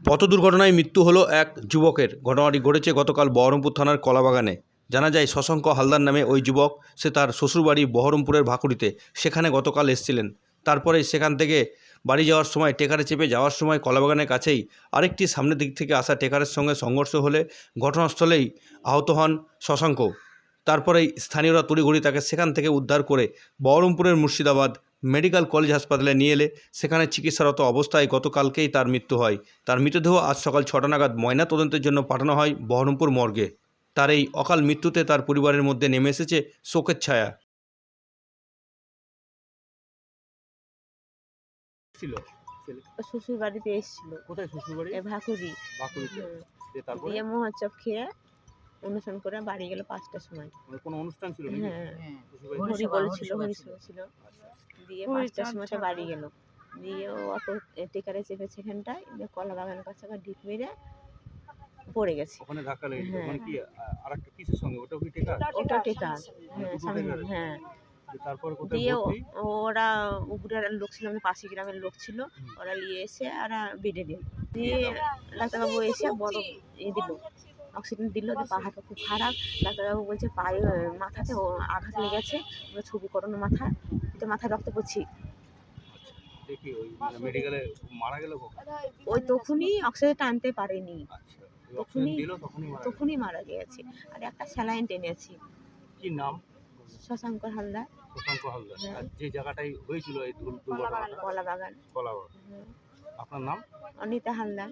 পথ দুর্ঘটনায় মৃত্যু হলো এক যুবকের। ঘটনাটি ঘটেছে গতকাল বহরমপুর থানার কলাবাগানে। জানা যায়, শশাঙ্ক হালদার নামে ওই যুবক, সে তার শ্বশুরবাড়ি বহরমপুরের ভাকুড়িতে সেখানে গতকাল এসেছিলেন। তারপরে সেখান থেকে বাড়ি যাওয়ার সময় টেকারে চেপে যাওয়ার সময় কলাবাগানের কাছেই আরেকটি সামনের দিক থেকে আসা টেকারের সঙ্গে সংঘর্ষ হলে ঘটনাস্থলেই আহত হন শশাঙ্ক। তারপরেই স্থানীয়রা তড়িঘড়ি তাকে সেখান থেকে উদ্ধার করে বহরমপুরের মুর্শিদাবাদ মেডিকেল কলেজ হাসপাতালে নিয়ে এলে। সেখানে চিকিৎসারত অবস্থায় গতকালকেই তার মৃত্যু হয়। তার মৃতদেহ আজ সকাল ছটা নাগাদ ময়না তদন্তের জন্য পাঠানো হয় বহরমপুর মর্গে। তার এই অকাল মৃত্যুতে তার পরিবারের মধ্যে নেমে এসেছে শোকের ছায়া। ছিল? শ্বশুর বাড়িতে এসেছিল। কোথায় শ্বশুর বাড়ি ভাকুরি। তারপরে? দিয়ে মহাচপ খেয়ে অনুষ্ঠান করে বাড়ি গেল পাঁচটার সময়। মানে কোনো অনুষ্ঠান ছিল হ্যাঁ। হরি বলছিল হরি ছিল। দিয়ে পাঁচটার সময় বাড়ি গেল। দিয়ে ও অটো টেকারে চেপে সেখানটায় দিয়ে কলা বাগানের কাছে আবার ডিপ মেরে পড়ে গেছে। ওখানে ধাক্কা লেগেছিল হ্যাঁ। মানে কি আর একটা কিসের সঙ্গে? ওটাও কি টেকা? ওটা টেকার হ্যাঁ সামনে হ্যাঁ। তারপর দিয়ে ওরা উপরের লোক ছিল আমাদের পাশে গ্রামের লোক ছিল। ওরা নিয়ে এসে ওরা বেডে দিল দিয়ে ডাক্তারবাবু এসে বড় ই দিল। অক্সিজেন দিল যে পা হাতটা খুব খারাপ। ডাক্তারবাবু বলছে পায়ে মাথাতে আঘাত লেগেছে। আমরা ছবি করানো মাথা তো মাথায় রক্ত পড়ছি। ওই তখনই অক্সিজেন টানতে পারেনি। আচ্ছা তখনই- তখনই মারা গিয়েছে। আর একটা স্যালাইন টেনেছি। কি নাম? শশাঙ্কর হালদার। প্রশান্ত হালদার। হ্যাঁ। আর যে জায়গাটাই হয়েছিল এই দুর- দুর্ঘটনাটা? কলা বাগান কলাবাগ হুম। আপনার নাম? অনিতা হালদার।